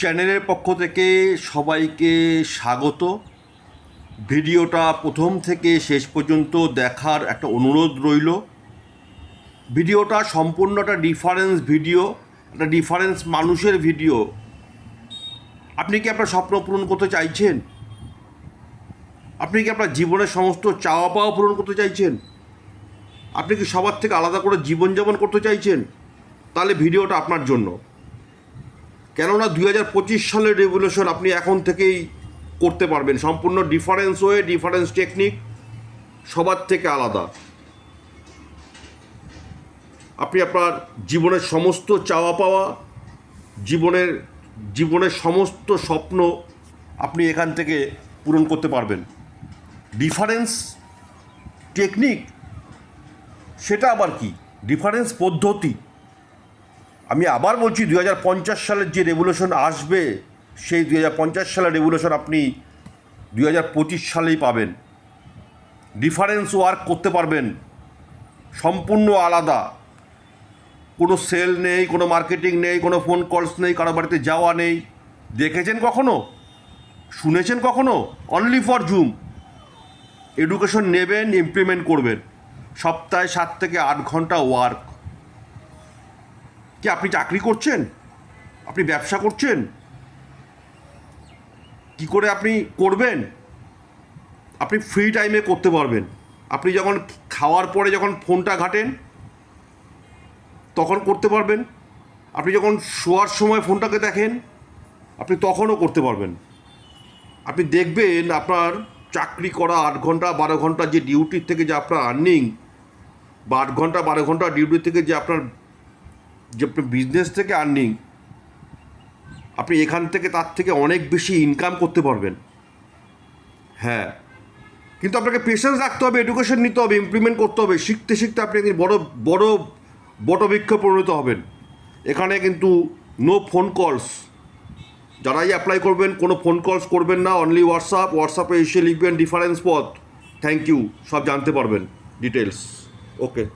চ্যানেলের পক্ষ থেকে সবাইকে স্বাগত। ভিডিওটা প্রথম থেকে শেষ পর্যন্ত দেখার একটা অনুরোধ রইল। ভিডিওটা সম্পূর্ণ একটা ডিফারেন্স ভিডিও একটা ডিফারেন্স মানুষের ভিডিও আপনি কি আপনার স্বপ্ন পূরণ করতে চাইছেন? আপনি কি আপনার জীবনের সমস্ত চাওয়া পাওয়া পূরণ করতে চাইছেন? আপনি কি সবার থেকে আলাদা করে জীবনযাপন করতে চাইছেন? তাহলে ভিডিওটা আপনার জন্য। কেননা দুই হাজার পঁচিশ সালের রেভলিউশন আপনি এখন থেকেই করতে পারবেন। সম্পূর্ণ ডিফারেন্স ওয়ে ডিফারেন্স টেকনিক সবার থেকে আলাদা। আপনি আপনার জীবনের সমস্ত চাওয়া পাওয়া, জীবনের জীবনের সমস্ত স্বপ্ন আপনি এখান থেকে পূরণ করতে পারবেন। ডিফারেন্স টেকনিক সেটা আবার কি? ডিফারেন্স পদ্ধতি। আমি আবার বলছি দুই হাজার পঞ্চাশ সালের যে রেভলিউশন আসবে, সেই দুই হাজার পঞ্চাশ সালের রেভলিউশন আপনি দুই হাজার পঁচিশ সালেই পাবেন। ডিফারেন্স ওয়ার্ক করতে পারবেন, সম্পূর্ণ আলাদা। কোনো সেল নেই, কোনো মার্কেটিং নেই, কোনো ফোন কলস নেই, কারও বাড়িতে যাওয়া নেই। দেখেছেন কখনো? শুনেছেন কখনো? অনলি ফর জুম এডুকেশন নেবেন ইমপ্লিমেন্ট করবেন। সপ্তাহে সাত থেকে আট ঘণ্টা ওয়ার্ক কি আপনি চাকরি করছেন? আপনি ব্যবসা করছেন? কি করে আপনি করবেন? আপনি ফ্রি টাইমে করতে পারবেন। আপনি যখন খাওয়ার পরে যখন ফোনটা ঘাটেন, তখন করতে পারবেন। আপনি যখন শোয়ার সময় ফোনটাকে দেখেন, আপনি তখনও করতে পারবেন। আপনি দেখবেন আপনার চাকরি করা আট ঘণ্টা, বারো ঘণ্টা যে ডিউটির থেকে যে আপনার আর্নিং বা আট ঘণ্টা, বারো ঘণ্টা ডিউটি থেকে যে আপনার যে বিজনেস থেকে আর্নিং আপনি এখান থেকে তার থেকে অনেক বেশি ইনকাম করতে পারবেন। হ্যাঁ। কিন্তু আপনাকে পেশেন্স রাখতে হবে এডুকেশন নিতে হবে ইমপ্লিমেন্ট করতে হবে, শিখতে শিখতে আপনি একদিন বড় বড়, বটবৃক্ষ পরিণত হবেন। এখানে কিন্তু নো ফোন কলস যারাই অ্যাপ্লাই করবেন, কোনো ফোন কলস করবেন না অনলি হোয়াটসঅ্যাপ হোয়াটসঅ্যাপে এসে লিখবেন ডিফারেন্স পথ। থ্যাংক ইউ সব জানতে পারবেন ডিটেলস ওকে